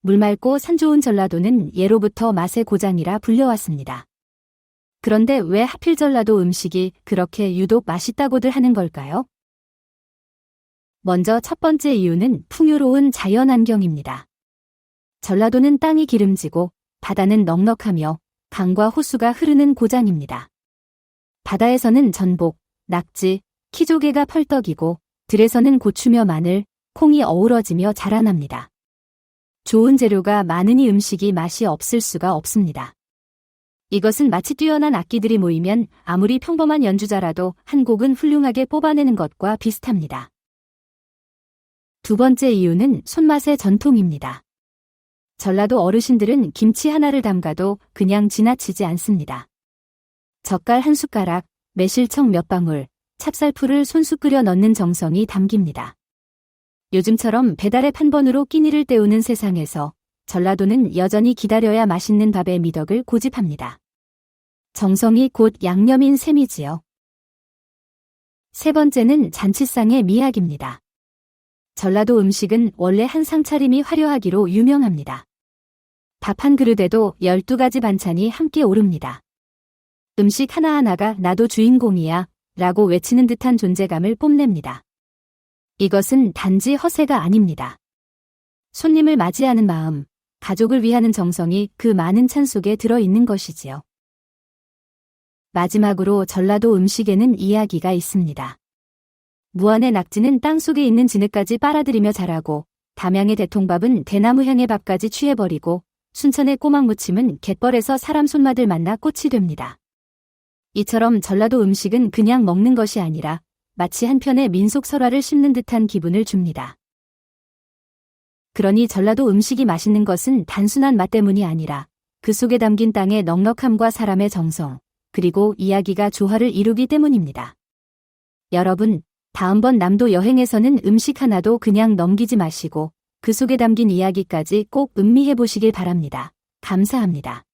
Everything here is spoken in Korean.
물 맑고 산 좋은 전라도는 예로부터 맛의 고장이라 불려왔습니다. 그런데 왜 하필 전라도 음식이 그렇게 유독 맛있다고들 하는 걸까요? 먼저 첫 번째 이유는 풍요로운 자연 환경입니다. 전라도는 땅이 기름지고 바다는 넉넉하며 강과 호수가 흐르는 고장입니다. 바다에서는 전복, 낙지, 키조개가 펄떡이고 들에서는 고추며 마늘, 콩이 어우러지며 자라납니다. 좋은 재료가 많으니 음식이 맛이 없을 수가 없습니다. 이것은 마치 뛰어난 악기들이 모이면 아무리 평범한 연주자라도 한 곡은 훌륭하게 뽑아내는 것과 비슷합니다. 두 번째 이유는 손맛의 전통입니다. 전라도 어르신들은 김치 하나를 담가도 그냥 지나치지 않습니다. 젓갈 한 숟가락, 매실청 몇 방울, 찹쌀풀을 손수 끓여 넣는 정성이 담깁니다. 요즘처럼 배달앱 한 번으로 끼니를 때우는 세상에서 전라도는 여전히 기다려야 맛있는 밥의 미덕을 고집합니다. 정성이 곧 양념인 셈이지요. 세 번째는 잔치상의 미학입니다. 전라도 음식은 원래 한 상 차림이 화려하기로 유명합니다. 밥 한 그릇에도 12가지 반찬이 함께 오릅니다. 음식 하나하나가 나도 주인공이야 라고 외치는 듯한 존재감을 뽐냅니다. 이것은 단지 허세가 아닙니다. 손님을 맞이하는 마음, 가족을 위하는 정성이 그 많은 찬 속에 들어있는 것이지요. 마지막으로 전라도 음식에는 이야기가 있습니다. 무안의 낙지는 땅 속에 있는 진흙까지 빨아들이며 자라고 담양의 대통밥은 대나무 향의 밥까지 취해버리고 순천의 꼬막 무침은 갯벌에서 사람 손맛을 만나 꽃이 됩니다. 이처럼 전라도 음식은 그냥 먹는 것이 아니라 마치 한편의 민속 설화를 씹는 듯한 기분을 줍니다. 그러니 전라도 음식이 맛있는 것은 단순한 맛 때문이 아니라 그 속에 담긴 땅의 넉넉함과 사람의 정성, 그리고 이야기가 조화를 이루기 때문입니다. 여러분, 다음번 남도 여행에서는 음식 하나도 그냥 넘기지 마시고 그 속에 담긴 이야기까지 꼭 음미해 보시길 바랍니다. 감사합니다.